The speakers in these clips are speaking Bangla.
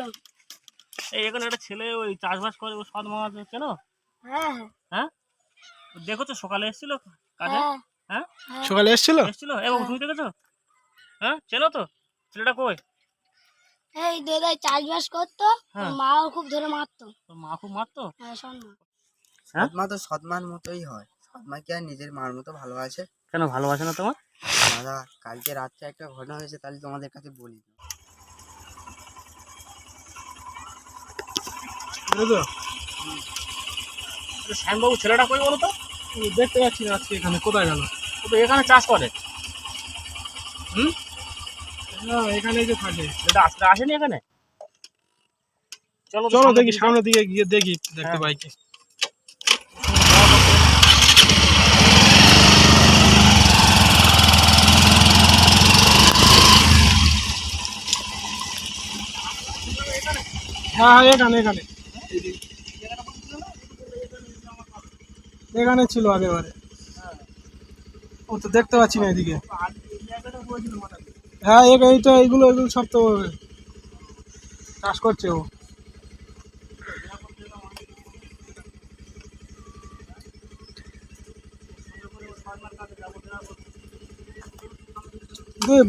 বলো। এই এখানে একটা ছেলে ওই চাষবাস করে ও সৎ মামা চেন হ্যাঁ। হ্যাঁ? দেখো তো সকালে এসেছিল কাজে? হ্যাঁ। হ্যাঁ? হ্যাঁ। সকালে এসেছিল? এসেছিল? এবং তুমি দেখেছ? হ্যাঁ? চেনো তো? ছেলেটা কই? এই দাদা চাষবাস করতো হ্যাঁ। মাও খুব ধরে মারতো। মা খুব মারতো? হ্যাঁ শোন না হ্যাঁ? সৎমা তো সৎমার মতোই হয়। সৎমা কি আর নিজের মার মতো ভালোবাসে? কেন ভালোবাসে না তোমার? দাদা কালকে রাত্রে একটা ঘটনা হয়েছে তাহলে তোমাদের কাছে বলি। শ্যামবাবু ছেলেটা কই বলো তো দেখতে পাচ্ছি না আজকে এখানে কোথায় গেল? ও তো এখানে চাষ করে। না এখানে যে থাকে। ছেলেটা আজকে আসেনি এখানে? চলো চলো দেখি সামনের দিকে গিয়ে দেখি দেখতে হ্যাঁ। পাই কি। হ্যাঁ হ্যাঁ এখানে এখানে। এখানে ছিল আগেবারে ও তো দেখতে পাচ্ছি না এদিকে। হ্যাঁ এইটা এগুলো এগুলো সব তো চাষ করছে ও।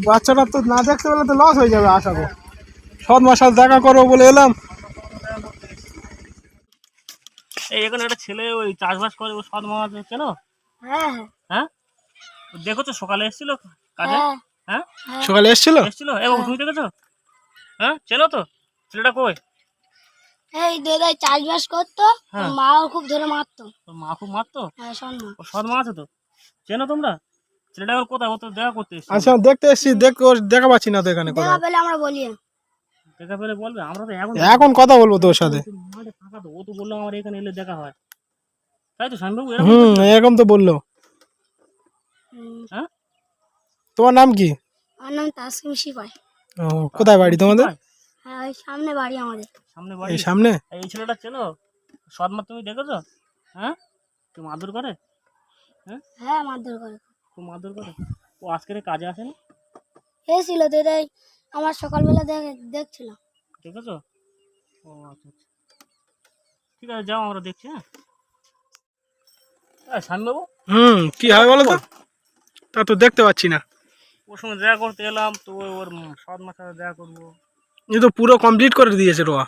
বাচ্চাটা তো না দেখতে পেলে তো লস হয়ে যাবে, আশা করি। সৎ মাসাল দেখা করব বলে এলাম। এই এখানে একটা ছেলে ওই চাষবাস করে ও সৎ মামা চেন হ্যাঁ হ্যাঁ। হ্যাঁ? দেখো তো সকালে এসেছিল কাজে? হ্যাঁ। হ্যাঁ? সকালে এসেছিল? এসেছিল? এবং তুমি দেখেছ? হ্যাঁ? চেনো তো? ছেলেটা কই? এই দাদা চাষবাস করতো হ্যাঁ। মাও খুব ধরে মারতো। মা খুব মারতো? হ্যাঁ সৎ মা। আছে তো চেনো তোমরা? ছেলেটা কোথায়? ও তো দেখা করতে আচ্ছা দেখতে এসছি দেখ ওর দেখা পাচ্ছি না তো এখানে দেখা পেলে আমরা বলি। দেখা পেলে বলবে আমরা তো এখন এখন কথা বলব তোর সাথে। মাঠে ফাঁকা তো ও তো বললাম আমার এখানে এলে দেখা হয়। তাই তো এরকম হুম এরকম তো বলল। হ্যাঁ? তোমার নাম কি? আমার নাম তাসকিম সিপাই। ও কোথায় বাড়ি তোমাদের? হ্যাঁ ওই সামনে বাড়ি আমাদের। সামনে বাড়ি? এই সামনে? এই ছেলেটা চেনো? সৎমা তুমি দেখেছ? হ্যাঁ? তুই মারধর করে? হ্যাঁ? মারধর করে। খুব মারধর করে? ও আজকের কাজে আসেনি? এসেছিল দাদাই আমার সকালবেলা দেখ দেখছিল দেখেছ? ও আচ্ছা আচ্ছা। ঠিক আছে যাও আমরা দেখছি হ্যাঁ? এই স্বামীবাবু হুম কি হয় বলো তো? তা তো দেখতে পাচ্ছি না। ওর সঙ্গে দেখা করতে এলাম তো ওর সৎ মার সাথে দেখা করব। এ তো পুরো কমপ্লিট করে দিয়েছে রোয়া।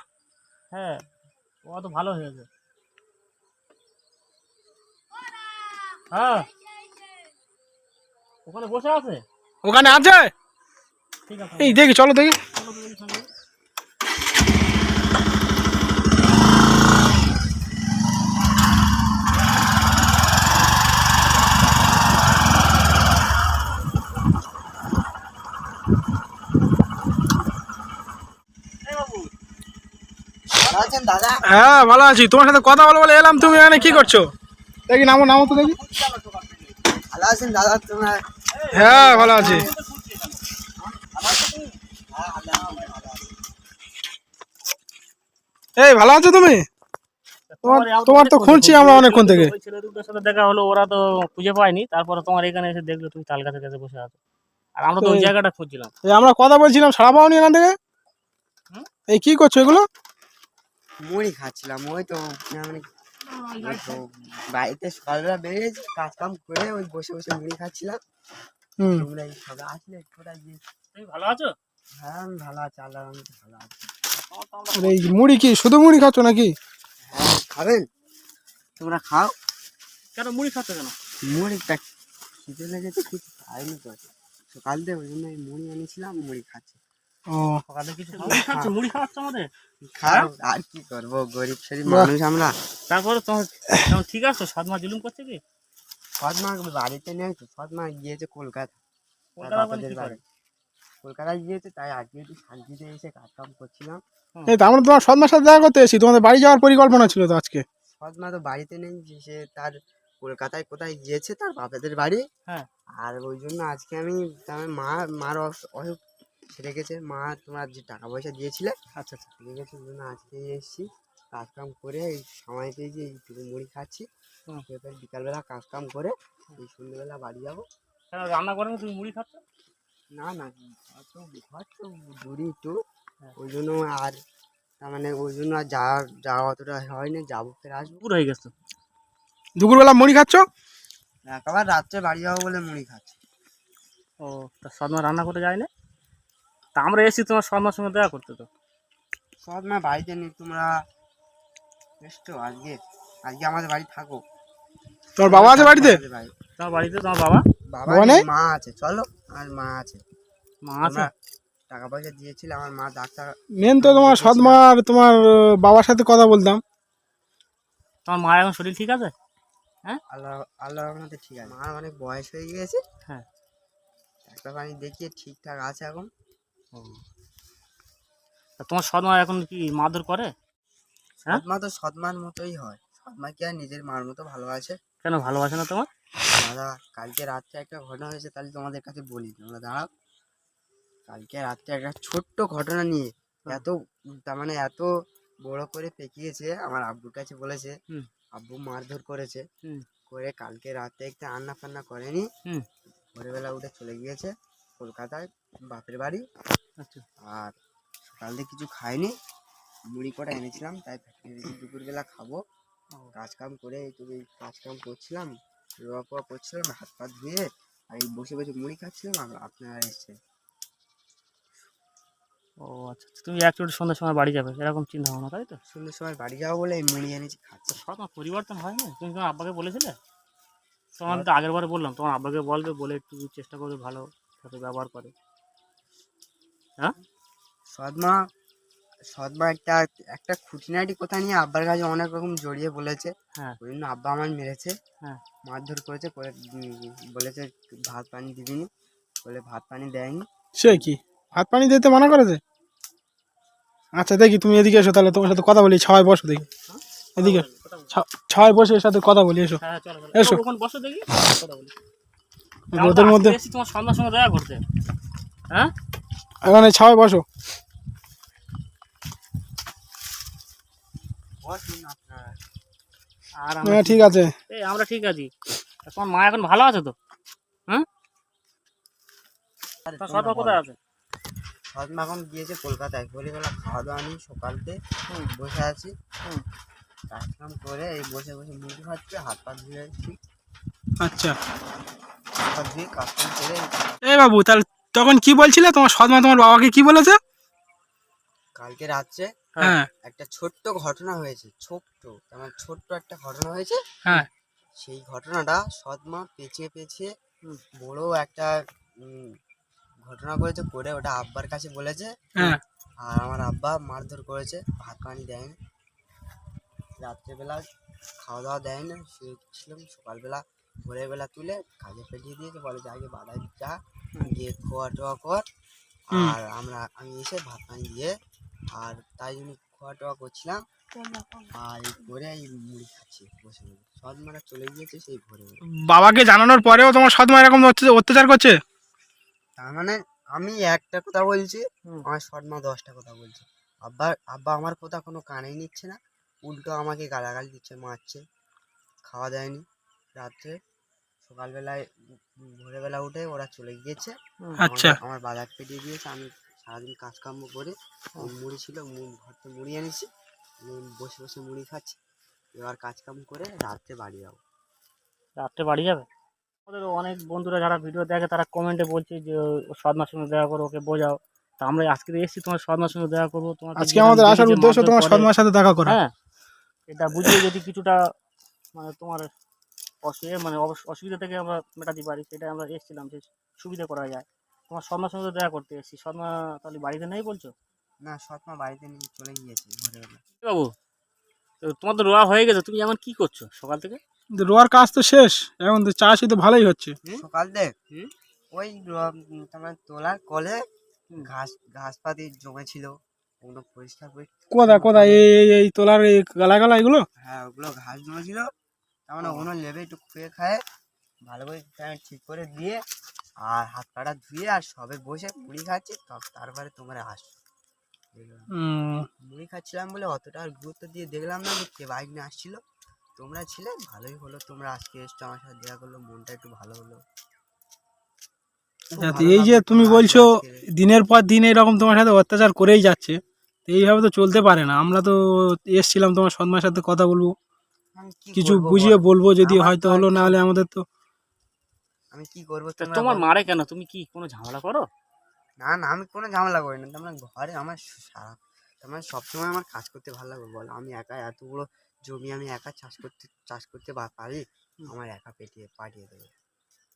হ্যাঁ ও তো ভালো হয়েছে। হ্যাঁ। ওখানে বসে আছে? ওখানে আছে? এই দেখি চলো দেখি। হ্যাঁ ভালো আছি। তোমার সাথে কথা বলব বলে এলাম তুমি এখানে কি করছ? দেখি নামো নামো তো দেখি। ভালো আছেন দাদা তোমরা হ্যাঁ ভালো আছি। এই ভালো আছো তুমি? তোমার তোমার তো খুঁজছি আমরা অনেকক্ষণ থেকে। ছেলে দুটোর সাথে দেখা হলো ওরা তো খুঁজে পায়নি। তারপরে তোমার এখানে এসে দেখল তুমি তাল গাছে কাছে বসে আছো। আর আমরা তো ওই জায়গাটা খুঁজছিলাম। এই আমরা কথা বলছিলাম সারা পাওনি এখান থেকে? এই কি করছ এগুলো? মুড়ি খাচ্ছিলাম ওই তো মানে বাড়িতে সকালবেলা বেরিয়েছি কাজ কাম করে ওই বসে বসে মুড়ি খাচ্ছিলাম। হুম। তোমরা এই সবে আসলে কোথায় গিয়ে তুমি ভালো আছো? হ্যাঁ আমি ভালো আছি আল্লাহ ভালো আছি। আর এই মুড়ি কি শুধু মুড়ি খাচ্ছ নাকি? হ্যাঁ খাবেন? তোমরা খাও। কেন মুড়ি খাচ্ছ কেন? মুড়িটা খিদে লেগেছে কিছু খাইনি তো। সকাল দিয়ে ওই জন্য মুড়ি এনেছিলাম মুড়ি খাচ্ছি। ও। সকালে কিছু মুড়ি খাচ্ছ মুড়ি খাওয়াচ্ছ আমাদের? খাও আর কি করব? গরিব শরীর মানুষ আমরা। তারপরে তোমার তোমার ঠিক আছে? জুলুম করছে কি? বাড়িতে নেই তো গিয়েছে কলকাতা। বাড়ি। কলকাতায় গিয়েছে তাই আজকে একটু শান্তিতে এসে কাজ কাম করছিলাম এই তো আমরা তোমার সদমার সাথে দেখা করতে এসেছি। তোমাদের বাড়ি যাওয়ার পরিকল্পনা ছিল তো আজকে? সৎমা তো বাড়িতে নেই যে সে তার কলকাতায় কোথায় গিয়েছে তার বাবাদের বাড়ি। হ্যাঁ। আর ওই জন্য আজকে আমি তার মা মার অস- অসুখ সেরে গেছে। মা তোমার যে টাকা পয়সা দিয়েছিলে আচ্ছা আচ্ছা। সেরে গেছে ওই জন্য আজকে এসেছি। কাজ কাম করে এই সময় পেয়েছি এইটুকু মুড়ি খাচ্ছি এবার বিকালবেলা কাজ কাম করে এই সন্ধ্যেবেলা বাড়ি যাব। রান্না করেন তুমি মুড়ি খাচ্ছ? না না ঘর তো ঘর তো দূরই একটু হ্যাঁ। ওই জন্য আর তার মানে ওই জন্য আর যাওয়ার যাওয়া অতটা হয়নি যাব ফের আসব। পুরো হয়ে গেছে। দুপুরবেলা মুড়ি খাচ্ছ? একেবারে রাত্রে বাড়ি যাব বলে মুড়ি খাচ্ছি। ও তা সদমা রান্না করতে যায় না তা আমরা এসেছি তোমার সদমার সঙ্গে দেখা করতে তো। সব মা বাড়িতে নেই তোমরা এসছো আজকে। আজকে আমাদের বাড়ি থাকো। তোমার বাবা আছে বাড়িতে? তোমার বাড়িতে তোমার বাবা? বাবা নেই? মা আছে চলো। আর মা আছে। মা আছে? টাকা পয়সা দিয়েছিল আমার মা ডাক্তার মেন তো তোমার সৎমা আর তোমার বাবার সাথে কথা বলতাম। তোমার মায়ের এখন শরীর ঠিক আছে? আল্লাহ আল্লাহর রহমতে ঠিক আছে। মার অনেক বয়স হয়ে গিয়েছে। হ্যাঁ। একটা পানি দেখিয়ে ঠিকঠাক আছে এখন। ও। তা তোমার সদমা এখন কি করে? হ্যাঁ? সৎমা তো সৎমার মতোই হয়। সৎমা কি আর নিজের মার মতো ভালোবাসে? কেন ভালোবাসে না তোমার? দাদা কালকে রাত্রে একটা ঘটনা হয়েছে তাহলে তোমাদের কাছে বলি। তোমরা দাঁড়াও। কালকে রাত্রে একটা ছোট্ট ঘটনা নিয়ে এত তার মানে এত বড় করে পেকিয়েছে আমার আব্বুর কাছে বলেছে। আব্বু মারধর করেছে। করে কালকে রাতে একটা রান্না ফান্না করেনি ভোরবেলা উঠে চলে গিয়েছে কলকাতায় বাপের বাড়ি। আচ্ছা। আর সকাল থেকে কিছু খাইনি মুড়ি কটা এনেছিলাম তাই দুপুরবেলা খাব। কাজ কাম করে তুমি কাজ কাম করছিলাম রোয়া পোয়া করছিলাম হাত পা ধুয়ে আর এই বসে বসে মুড়ি খাচ্ছিলাম আপনারা এসছে। ও আচ্ছা আচ্ছা। তুমি একচুয়ালি সন্ধ্যার সময় বাড়ি যাবে এরকম চিন্তা ভাবনা তাই তো? সন্ধ্যের সময় বাড়ি যাব বলে এই মুড়ি এনেছি খাচ্ছি। সদমা পরিবর্তন হয় না তুমি তোমার আব্বাকে বলেছিলে? তোমার তো আগের বারে বললাম তোমার আব্বাকে বলবে বলে একটু চেষ্টা করবে ভালো সাথে ব্যবহার করে। হ্যাঁ? সদমা সদমা একটা একটা খুঁটিনাটি কথা নিয়ে আব্বার কাছে অনেক রকম জড়িয়ে বলেছে। হ্যাঁ। ওই জন্য আব্বা আমার মেরেছে। হ্যাঁ। মারধর করেছে করে বলেছে ভাত পানি দিবিনি বলে ভাত পানি দেয়নি। সে কি? ভাত পানি দিতে মানা করেছে? আচ্ছা দেখি তুমি এদিকে এসো তাহলে তোমার সাথে কথা বলি ছাওয়ায় বসো দেখি। এদিকে ছা- ছাওয়ায় বসে এর সাথে কথা বলি এসো। হ্যাঁ এসো। বসো দেখি কথা বলি। রোদের মধ্যে তোমার সন্ধ্যার সময় দেখা করতে। হ্যাঁ? এখানে ছাওয়ায় বসো। বসুন আপনারা আর আমরা হ্যাঁ ঠিক আছে। এই আমরা ঠিক আছি। তোমার মা এখন ভালো আছে তো? হ্যাঁ। কোথায় আছে? এখন গিয়েছে কলকাতায়। খাওয়া দাওয়া সকালতে হুম। বসে আছি। হুম। কাজ করে এই বসে বসে মুড়ি খাচ্ছে হাত পা ধুয়ে আচ্ছা। হাত ধুয়ে করে এই বাবু তাহলে তখন কি বলছিলে? তোমার সৎমা তোমার বাবাকে কি বলেছে? কালকে রাত্রে হ্যাঁ। একটা ছোট্ট ঘটনা হয়েছে ছোট্ট আমার ছোট্ট একটা ঘটনা হয়েছে। হ্যাঁ। সেই ঘটনাটা সৎমা পেঁচিয়ে পেঁচিয়ে। বড় একটা ঘটনা করেছে করে ওটা আব্বার কাছে বলেছে। হ্যাঁ। আর আমার আব্বা মারধর করেছে ভাত পানি দেয়নি। রাত্রেবেলা খাওয়া দাওয়া দেয় না শুয়েছিলাম সকালবেলা ভোরের বেলা তুলে কাজে পেটিয়ে দিয়েছে বলে যে আগে বাদায় যা গিয়ে খোয়া টোয়া কর আর আমরা আমি এসে ভাত পানি দিয়ে আর তাই জন্য খোয়া টোয়া করছিলাম আর এই করে এই মুড়ি খাচ্ছি বসে বসে। সব চলে গিয়েছে সেই ভোরে ভোরে। বাবাকে জানানোর পরেও তোমার সৎমা এরকম অত্যাচার- অত্যাচার করছে? তার মানে আমি একটা কথা বলছি। আমার শর্মা দশটা কথা বলছে। আব্বা আব্বা আমার কথা কোনো কানেই নিচ্ছে না। উল্টো আমাকে গালাগালি দিচ্ছে মারছে। খাওয়া দেয়নি রাত্রে। সকালবেলায় ভোরবেলা উঠে ওরা চলে গিয়েছে। হুম। আচ্ছা। আমার বাজার পেটিয়ে দিয়েছে আমি সারাদিন কাজকর্ম করে মুড়ি ছিল থেকে মুড়ি এনেছি। বসে বসে মুড়ি খাচ্ছি। এবার কাজকাম করে রাত্রে বাড়ি যাব। রাত্রে বাড়ি যাবে? আমাদের অনেক বন্ধুরা যারা ভিডিও দেখে তারা কমেন্টে বলছে যে ও সদমার সঙ্গে দেখা করো ওকে বোঝাও। তা আমরা আজকে এসেছি তোমার সদমার সঙ্গে দেখা করব তোমার আজকে আমাদের আসার উদ্দেশ্য তোমার সৎমার সাথে দেখা করা। হ্যাঁ এটা বুঝিয়ে যদি কিছুটা মানে তোমার অসুবিধা মানে অবস- অসুবিধা থেকে আমরা মেটাতে পারি সেটা আমরা এসেছিলাম যে সুবিধা করা যায়। তোমার সদমার সঙ্গে দেখা করতে এসেছি। সদমা তাহলে বাড়িতে নেই বলছো? না সৎমা বাড়িতে নিয়ে চলে গিয়েছে ভোরবেলা। বাবু? তো তোমার তো রোয়া হয়ে গেছে তুমি এখন কি করছ সকাল থেকে? কিন্তু রোয়ার কাজ তো শেষ এখন তো চাষই তো ভালোই হচ্ছে। সকাল দেখ ওই র- উম তোমার তোলার কলে ঘাস ঘাস পাতি জমেছিল ওগুলো পরিষ্কার করে কোদা কোদা এই এই- এই তোলার এই গালা গালা এগুলো? হ্যাঁ ওগুলো ঘাস জমেছিল তার মানে ওগুলো লেবে একটু খুঁয়ে খায় ভালো করে তার ঠিক করে দিয়ে আর হাত পাটা ধুয়ে আর সবে বসে মুড়ি খাচ্ছি তারপরে তোমরা আসো বুঝলে? মুড়ি খাচ্ছিলাম বলে অতটা আর গুরুত্ব দিয়ে দেখলাম না যে কে বাইক নিয়ে আসছিল। তোমরা ছিলে ভালোই হলো তোমরা আজকে এসছো আমার সাথে দেখা করল মনটা একটু ভালো হলো। আচ্ছা, এই যে তুমি বলছো দিনের পর দিন এরকম তোমার সাথে অত্যাচার করেই যাচ্ছে তো এইভাবে তো চলতে পারে না। আমরা তো এসছিলাম তোমার সন্মার সাথে কথা বলব। কিছু বুঝিয়ে বলব যদি হয়তো হলো না হলে আমাদের তো আমি কি করব তোমার? মারে কেন? তুমি কি কোনো ঝামেলা করো? না না আমি কোনো ঝামেলা করি না। তোমরা ঘরে আমার সারা তোমার সবসময় আমার কাজ করতে ভালো লাগবে বলো। আমি একা এত বড় জমি আমি একা চাষ করতে চাষ করতে পারি আমার একা পেটিয়ে পাঠিয়ে দেবে।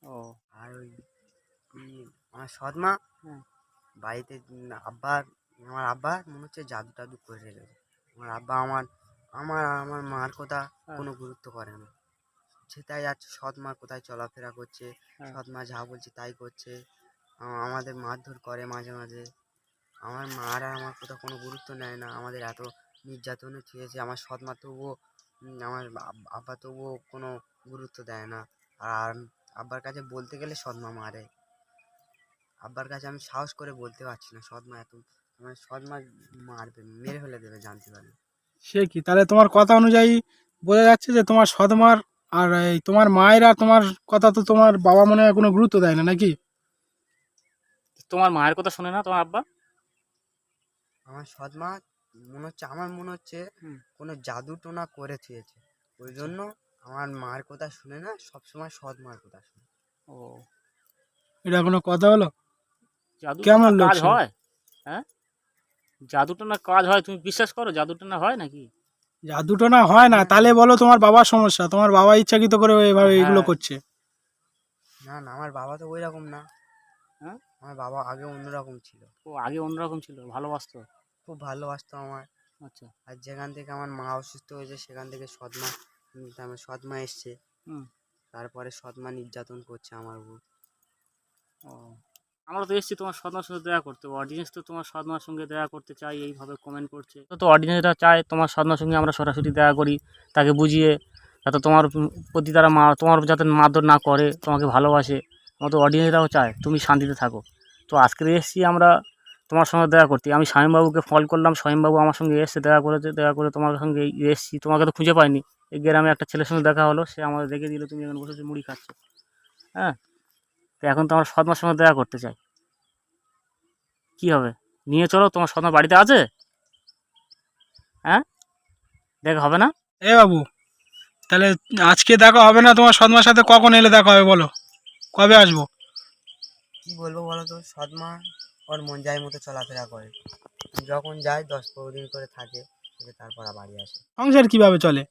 ও। আর ওই আমার সৎমা। বাড়িতে আব্বার আমার আব্বা মনে হচ্ছে জাদু টাদু করে রেখেছে। আমার আব্বা আমার আমার আমার মার কথা হ্যাঁ। কোনো গুরুত্ব করে না। সেটাই যাচ্ছে সৎ মা কোথায় চলাফেরা করছে হ্যাঁ। সৎ মা যা বলছে তাই করছে। আমাদের মারধর করে মাঝে মাঝে। আমার মার আর আমার কোথাও কোনো গুরুত্ব নেয় না। আমাদের এত নির্যাতনে ছুঁয়েছে আমার সৎ মা তবুও আমার আব্বা তবুও কোনো গুরুত্ব দেয় না। আর আব্বার কাছে বলতে গেলে সৎমা মারে। আব্বার কাছে আমি সাহস করে বলতে পারছি না সৎমা এত আমার সৎমা মারবে মেরে ফেলে দেবে জানতে পারলে। সে কি? তাহলে তোমার কথা অনুযায়ী বোঝা যাচ্ছে যে তোমার সদমার আর এই তোমার মায়েরা তোমার কথা তো তোমার বাবা মনে হয় কোনো গুরুত্ব দেয় না নাকি? তোমার মায়ের কথা শোনে না তোমার আব্বা? আমার সৎমা মনে হচ্ছে আমার মনে হচ্ছে কোনো জাদু টোনা করে থুয়েছে। ওই জন্য আমার মার কথা শুনে না সবসময় সৎ মার কথা শুনে। ও। এটা কোনো কথা হলো? জাদু কেমন কাজ হয়? হ্যাঁ? জাদুটা না কাজ হয় তুমি বিশ্বাস করো জাদুটা না হয় নাকি? জাদুটো না হয় না তাহলে বলো তোমার বাবার সমস্যা তোমার বাবা ইচ্ছাকৃত করে এভাবে এগুলো হ্যাঁ। করছে। না না আমার বাবা তো ওই রকম না। হ্যাঁ? আমার বাবা আগে অন্যরকম ছিল। ও আগে অন্যরকম ছিল ভালোবাসতো? খুব ভালোবাসতো আমার আচ্ছা। আর যেখান থেকে আমার মা অসুস্থ হয়েছে সেখান থেকে সৎমা উম, আমার সৎমা এসছে। হুম। তারপরে সৎমা নির্যাতন করছে আমার উপর। ও। আমরা তো এসেছি তোমার সদমার সঙ্গে দেখা করতে। অডিয়েন্স তো তোমার সদমার সঙ্গে দেখা করতে চাই এইভাবে কমেন্ট করছে। তো অডিয়েন্সরা চায় তোমার সদমার সঙ্গে আমরা সরাসরি দেখা করি, তাকে বুঝিয়ে, যাতে তোমার প্রতি তারা মা তোমার যাতে মারধর না করে, তোমাকে ভালোবাসে। আমাদের অডিয়েন্সরাও চায়, তুমি শান্তিতে থাকো। তো আজকে এসেছি আমরা তোমার সঙ্গে দেখা করতে। আমি স্বামীবাবুকে ফল করলাম স্বয়ংবাবু আমার সঙ্গে এসছে, দেখা করেছে, দেখা করে তোমার সঙ্গে এসেছি। তোমাকে তো খুঁজে পাইনি। এই গ্রামে একটা ছেলের সঙ্গে দেখা হলো, সে আমাদের দেখে দিল, তুমি এখন বসে মুড়ি খাচ্ছ। হ্যাঁ? তো এখন তোমার সদমার সঙ্গে দেখা করতে চাই। কি হবে? নিয়ে চলো তোমার সদমা বাড়িতে আছে? হ্যাঁ? দেখা হবে না? এ বাবু তাহলে আজকে দেখা হবে না? তোমার সদমার সাথে কখন এলে দেখা হবে বলো? কবে আসব? কি বলব বলো তো? সৎমা ওর মন যায় মতো চলাফেরা করে। যখন যায় দশ পনেরো দিন করে থাকে তারপর বাড়ি আসে। সংসার কীভাবে চলে?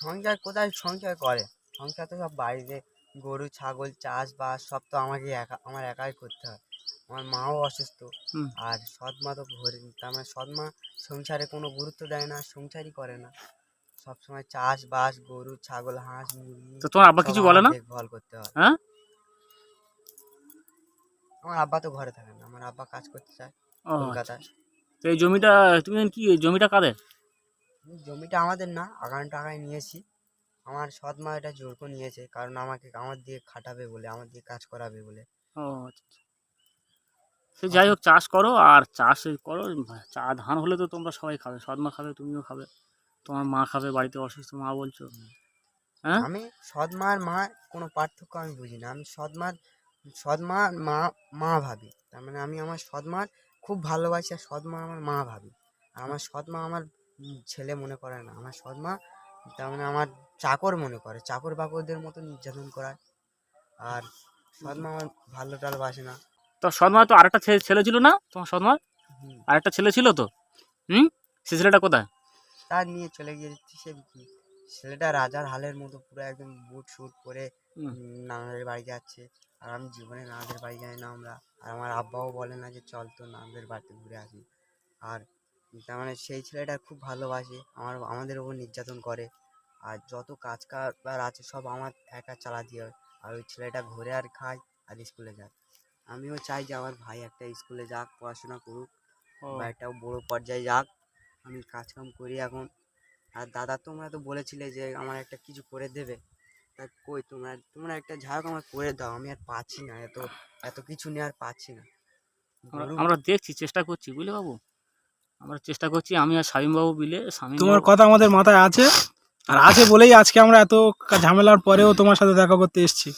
সংসার কোথায়? সংসার করে। সংসার তো সব বাড়িতে গরু ছাগল চাষবাস সব তো আমাকে একা আমার একাই করতে হয়। আমার মাও অসুস্থ। আর সৎ মা তো ঘরে তার মানে সৎ মা সংসারে কোনো গুরুত্ব দেয় না সংসারই করে না। সবসময় চাষবাস গরু ছাগল হাঁস মুরগি তো তোমার আব্বা কিছু বলে না? দেখভাল করতে হয়। হ্যাঁ? আমার আব্বা তো ঘরে থাকে না। আমার আব্বা কাজ করতে চায় আচ্ছা। কলকাতায়। তো এই জমিটা তুমি কি জমিটা কাদের? জমিটা আমাদের না আগান টাকায় নিয়েছি। আমার সৎ মা এটা জোর করে নিয়েছে কারণ আমাকে আমার দিয়ে খাটাবে বলে আমার দিয়ে কাজ করাবে বলে। ও আচ্ছা আচ্ছা। সে যাই হোক চাষ করো আর চাষ করো চা ধান হলে তো তোমরা সবাই খাবে সৎ মা খাবে তুমিও খাবে। তোমার মা খাবে বাড়িতে অসুস্থ মা বলছো? হ্যাঁ? আমি সৎ মা আর মা কোনো পার্থক্য আমি বুঝি না। আমি সৎ মা সৎ মা আর মা মা ভাবি। তার মানে আমি আমার সৎ মার খুব ভালোবাসি আর সৎ মা আমার মা ভাবি। আর আমার সৎ মা আমার ছেলে মনে করে না। আমার সৎ মা তার মানে আমার চাকর মনে করে চাকর বাকরদের মতো নির্যাতন করায়। আর সদমা আমার ভালো টাল বাসে না। তো সদমা তো আরেকটা ছেলে ছিল না তোমার সদমা আরেকটা ছেলে ছিল তো? হুম? সে ছেলেটা কোথায়? তার নিয়ে চলে গিয়েছি সে ছেলেটা রাজার হালের মতো পুরো একদম বুট শুট পরে। নানাদের বাড়ি যাচ্ছে। আর আমি জীবনে নানাদের বাড়ি যাই না আমরা। আর আমার আব্বাও বলে না যে চল তো নানাদের বাড়িতে ঘুরে আসি। আর তার মানে সেই ছেলেটা খুব ভালোবাসে আমার আমাদের ওপর নির্যাতন করে। আর যত কাজ কারবার আছে সব আমার একা চালাতে হয়। আর ওই ছেলেটা ঘুরে আর খায় আর স্কুলে যায়। আমিও চাই যে আমার ভাই একটা স্কুলে যাক পড়াশোনা করুক বা একটা বড় পর্যায়ে যাক। আমি কাজ কাম করি এখন। আর দাদা তোমরা তো বলেছিলে যে আমার একটা কিছু করে দেবে। তা কই তোমরা তোমরা একটা যা হোক আমার করে দাও আমি আর পাচ্ছি না। এত এত কিছু নিয়ে আর পাচ্ছি না। আমরা দেখছি চেষ্টা করছি বুঝলে বাবু? আমরা চেষ্টা করছি আমি আর শামীমবাবু মিলে শামীম তোমার কথা আমাদের মাথায় আছে আর আছে বলেই আজকে আমরা এত ঝামেলার পরেও তোমার সাথে দেখা করতে এসেছি।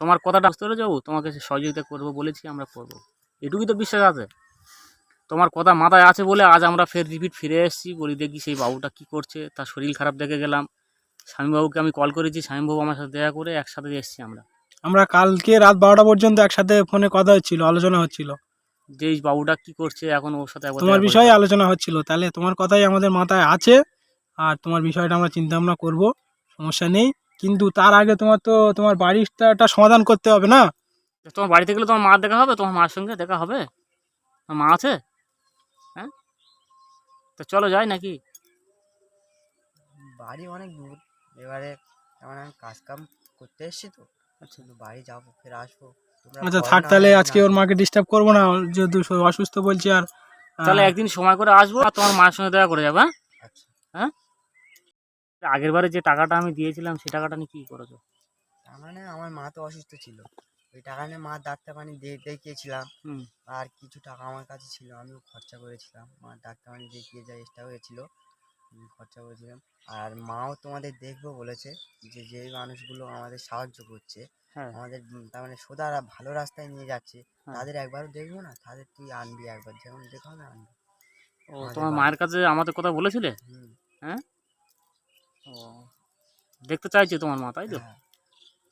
তোমার কথাটা পেরে যাব তোমাকে সহযোগিতা করব বলেছি আমরা করব। এটুকুই তো বিশ্বাস আছে। তোমার কথা মাথায় আছে বলে আজ আমরা ফের রিপিট ফিরে এসেছি বলি দেখি সেই বাবুটা কি করছে তার শরীর খারাপ দেখে গেলাম। স্বামীবাবুকে আমি কল করেছি স্বামীবাবু আমার সাথে দেখা করে একসাথে এসেছি আমরা। আমরা কালকে রাত বারোটা পর্যন্ত একসাথে ফোনে কথা হচ্ছিল আলোচনা হচ্ছিল। যে এই বাবুটা কি করছে এখন ওর সাথে একবার তোমার দেখা বিষয়ে আলোচনা হচ্ছিল তাহলে তোমার কথাই আমাদের মাথায় আছে আর তোমার বিষয়টা আমরা চিন্তা ভাবনা করব সমস্যা নেই। কিন্তু তার আগে তোমার তো তোমার বাড়িটা সমাধান করতে হবে না? তোমার বাড়িতে গেলে তোমার মা দেখা হবে? তোমার মার সঙ্গে দেখা হবে? তোমার মা আছে? হ্যাঁ? তো চলো যাই নাকি। বাড়ি অনেক দূর এবারে আমি কাজ কাম করতে এসেছি তো। আচ্ছা বাড়ি যাব ফের আসব। আচ্ছা থাক তাহলে আজকে ওর মাকে ডিস্টার্ব করব না যেহেতু অসুস্থ বলছি আর তাহলে একদিন সময় করে আসব আর তোমার মায়ের সঙ্গে দেখা করে যাবে হ্যাঁ? আচ্ছা। আগের বারে যে টাকাটা আমি দিয়েছিলাম সেই টাকাটা নিয়ে কি করেছ? তার মানে আমার মা তো অসুস্থ ছিল। ওই টাকা নিয়ে মার ডাক্তার পানি দেখিয়েছিলাম। আর কিছু টাকা আমার কাছে ছিল আমিও খরচা করেছিলাম। মার ডাক্তার পানি দেখিয়ে যা এক্সট্রা হয়েছিল। আমি খরচা করেছিলাম। আর মাও তোমাদের দেখব বলেছে যে যে মানুষগুলো আমাদের সাহায্য করছে হ্যাঁ আমাদের তার মানে সোজা রা- ভালো রাস্তায় নিয়ে যাচ্ছে। হ্যাঁ। তাদের একবারও দেখব না তাদের তুই আনবি একবার যেমন দেখা না আনবি। ও তোমার মায়ের কাছে আমাদের কথা বলেছিলে? হুম। ও দেখতে চাইছে তোমার মা তাই তো? হ্যাঁ।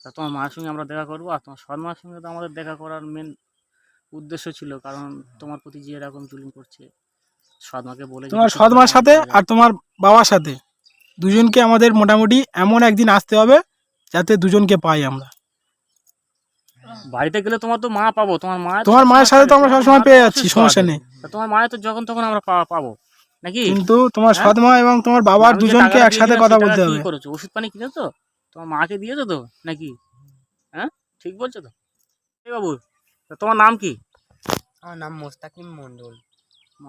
তা তোমার মায়ের সঙ্গে আমরা দেখা করব আর তোমার সৎ মার সঙ্গে তো আমাদের দেখা করার মেন উদ্দেশ্য ছিল কারণ তোমার প্রতি যে এরকম জুলুম করছে সৎ মাকে বলে তোমার কিছু সৎ মার সাথে আর তোমার বাবার সাথে। দুজনকে আমাদের মোটামুটি এমন একদিন আসতে হবে যাতে দুজনকে পাই আমরা। বাড়িতে গেলে তোমার তো মা পাবো তোমার মা তোমার মায়ের সাথে তো আমরা সবসময় পেয়ে যাচ্ছি সমস্যা নেই। তোমার মায়ের তো যখন তখন আমরা পাবো নাকি? কিন্তু তোমার হ্যাঁ? সৎ মা এবং তোমার বাবার দুজনকে একসাথে কথা বলতে হবে। করেছ? ওষুধ পানি কিনেছো তোমার মাকে দিয়েছ তো নাকি? হ্যাঁ? ঠিক বলছো তো? এই বাবু তা তোমার নাম কি? আমার নাম মোস্তাকিম মন্ডল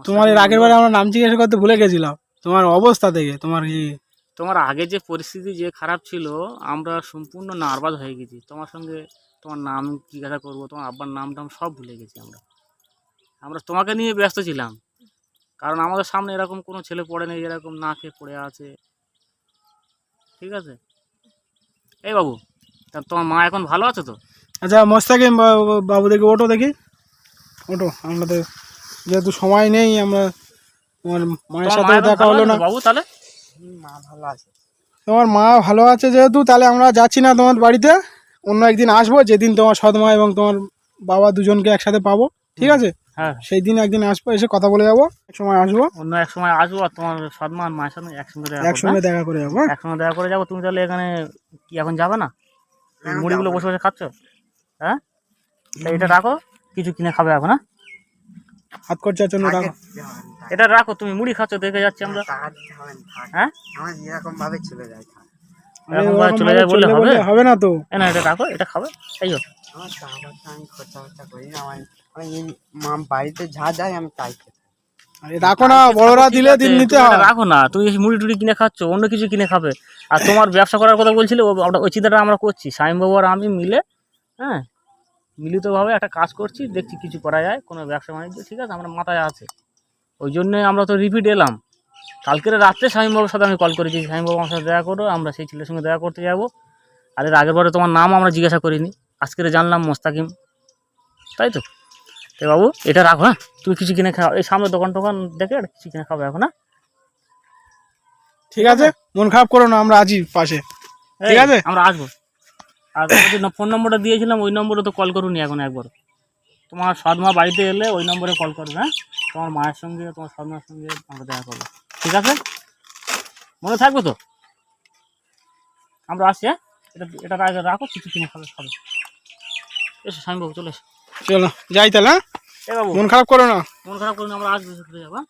তোমার এর আগের বারে আমরা নাম জিজ্ঞাসা করতে ভুলে গেছিলাম। তোমার অবস্থা থেকে তোমার কি? তোমার আগে যে পরিস্থিতি যে খারাপ ছিল আমরা সম্পূর্ণ নার্ভাস হয়ে গেছি। তোমার সঙ্গে তোমার নাম জিজ্ঞাসা করব তোমার আব্বার নাম টাম সব ভুলে গেছি আমরা। আমরা তোমাকে নিয়ে ব্যস্ত ছিলাম কারণ আমাদের সামনে এরকম কোনো ছেলে পড়ে নেই এরকম না খেয়ে পড়ে আছে। ঠিক আছে? এই বাবু তা তোমার মা এখন ভালো আছে তো? আচ্ছা মোস্তাকিম বা- বাবু দেখি ওটো দেখি। ওটো আমরা তো যেহেতু সময় নেই আমরা তোমার মায়ের সাথে দেখা হলো না। বাবু তাহলে? মা ভালো আছে। তোমার মা ভালো আছে যেহেতু তাহলে আমরা যাচ্ছি না তোমার বাড়িতে। অন্য একদিন আসব যেদিন তোমার সদমা এবং তোমার বাবা দুজনকে একসাথে পাবো ঠিক আছে? হ্যাঁ। সেই দিন একদিন আসব এসে কথা বলে যাব এক সময় আসব। অন্য এক সময় আসব আর তোমার সদমা আর মায়ের সঙ্গে একসঙ্গে একসঙ্গে দেখা করে যাব হ্যাঁ? হ্যাঁ? একসঙ্গে দেখা করে যাব তুমি তাহলে এখানে কি এখন যাবে না? মুড়িগুলো বসে বসে খাচ্ছ? হ্যাঁ? এটা রাখো কিছু কিনে খাবে এখন হ্যাঁ? হাত খরচার জন্য রাখো। এটা রাখো তুমি মুড়ি খাচ্ছ দেখে যাচ্ছি আমরা। হ্যাঁ? আমার যেরকম ভাবে চলে যায় চলে যায় বললে হবে? হবে না তো। না এটা রাখো এটা খাবে? এই হোক। আমার টাকা আমি খরচা ফরচা করি না আমার মা বাড়িতে যা যায় আমি তাই রাখো না বড়রা দিলে দিন নিতে হয়। রাখো না তুমি মুড়ি টুড়ি কিনে খাচ্ছ অন্য কিছু কিনে খাবে। আর তোমার ব্যবসা করার কথা বলছিলে ওটা- ওই চিন্তাটা আমরা করছি। স্বামীবাবু আর আমি মিলে হ্যাঁ মিলিতভাবে একটা কাজ করছি দেখছি কিছু করা যায় কোনো ব্যবসা বাণিজ্য ঠিক আছে আমরা মাথায় আছে। ওই জন্যে আমরা তো রিপিট এলাম। কালকের রাত্রে স্বামীবাবুর সাথে আমি কল করেছি স্বামীবাবু আমার সাথে দেখা করো আমরা সেই ছেলের সঙ্গে দেখা করতে যাব। আর এর আগের বারে তোমার নাম আমরা জিজ্ঞাসা করিনি আজকের জানলাম মোস্তাকিম। তাই তো? তো বাবু এটা রাখো হ্যাঁ? তুমি কিছু কিনে খাও এই সামনে দোকান টোকান দেখে আর কিছু কিনে খাবে এখন হ্যাঁ? ঠিক আছে মন খারাপ করো না আমরা আছি পাশে। ঠিক আছে? আমরা আসব। আর যে ফোন নম্বরটা দিয়েছিলাম ওই নম্বরে তো কল করুনি এখন একবার। তোমার সদমা বাড়িতে এলে ওই নম্বরে কল করবে হ্যাঁ? তোমার মায়ের সঙ্গে তোমার সদমার সঙ্গে আমরা দেখা করব। ঠিক আছে? মনে থাকবে তো? আমরা আসি হ্যাঁ? এটা এটা রাখ- রাখো কিছু কিনে খাবে খাবে। এসো স্বামীবাবু চলে এসো। চলো যাই তাহলে হ্যাঁ? এ বাবু। মন খারাপ করো না। মন খারাপ করুন আমরা আসব এসে যাব হ্যাঁ?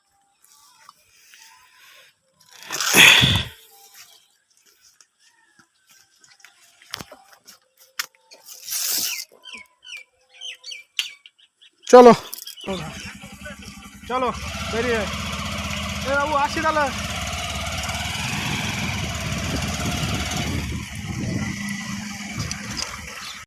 চলো। চলো বেরিয়ে বাবু আসি তাহলে।